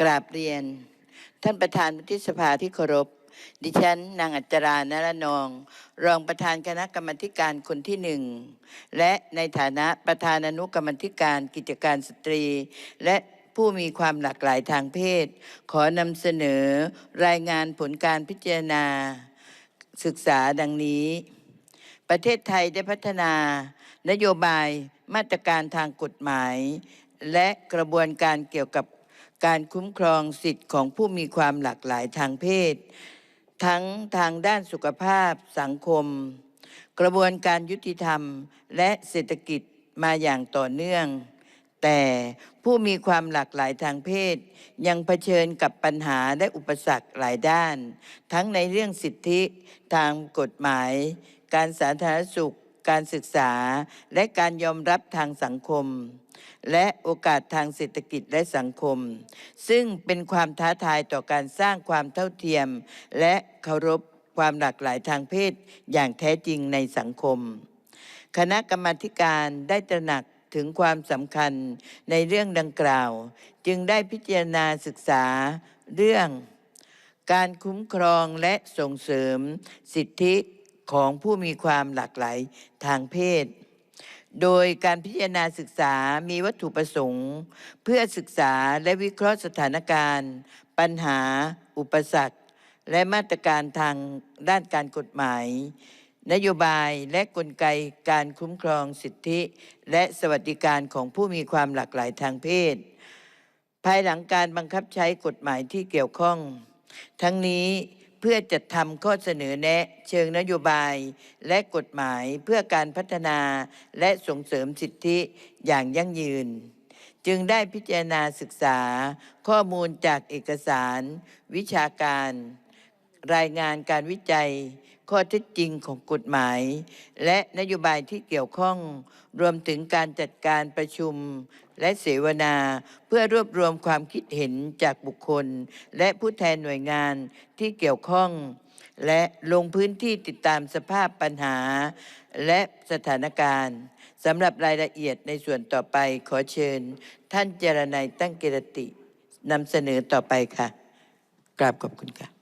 กราบเรียน ท่านประธานวุฒิสภาที่เคารพ ดิฉัน นางอัจจารานรนอง รองประธานคณะกรรมการคนที่หนึ่ง และในฐานะประธานอนุกรรมธิการกิจการสตรี และผู้มีความหลากหลายทางเพศ ขอนำเสนอรายงานผลการพิจารณา ศึกษาดังนี้ ประเทศไทยได้พัฒนา นโยบายมาตรการทางกฎหมาย และกระบวนการเกี่ยวกับ การคุ้มครองสิทธิ์ของผู้มีความหลากหลายทางเพศ ทั้งทางด้านสุขภาพสังคม กระบวนการยุติธรรม และเศรษฐกิจมาอย่างต่อเนื่อง แต่ผู้มีความหลากหลายทางเพศ ยังเผชิญกับปัญหาและอุปสรรคหลายด้าน ทั้งในเรื่องสิทธิทางกฎหมาย การสาธารณสุข การศึกษา และการยอมรับทางสังคม และโอกาสทางเศรษฐกิจและสังคม ซึ่งเป็นความท้าทายต่อการสร้างความเท่าเทียม และเคารพความหลากหลายทางเพศอย่างแท้จริงในสังคม คณะกรรมาการได้ตระหนักถึงความสำคัญในเรื่องดังกล่าว จึงได้พิจารณาศึกษาเรื่อง การคุ้มครองและส่งเสริม สิทธิ ของผู้มีความหลากหลายทางเพศ โดยการพิจารณาศึกษามีวัตถุประสงค์ เพื่อศึกษาและวิเคราะห์สถานการณ์ ปัญหา อุปสรรค และมาตรการทางด้านการกฎหมาย นโยบายและกลไกการคุ้มครองสิทธิ และสวัสดิการของผู้มีความหลากหลายทางเพศ ภายหลังการบังคับใช้กฎหมายที่เกี่ยวข้อง ทั้งนี้ เพื่อจัดทำข้อเสนอแนะเชิงนโยบาย และกฎหมายเพื่อการพัฒนาและส่งเสริมสิทธิอย่างยั่งยืน จึงได้พิจารณาศึกษาข้อมูลจากเอกสาร วิชาการ รายงานการวิจัย ข้อเท็จจริงของกฎหมาย และนโยบายที่เกี่ยวข้อง รวมถึงการจัดการประชุมและเสวนา เพื่อรวบรวมความคิดเห็นจากบุคคล และผู้แทนหน่วยงานที่เกี่ยวข้อง และลงพื้นที่ติดตามสภาพปัญหา และสถานการณ์สำหรับรายละเอียดในส่วนต่อไปขอเชิญ ท่านเจรนัยตั้งเกรตินำเสนอต่อไปค่ะ กราบขอบคุณค่ะ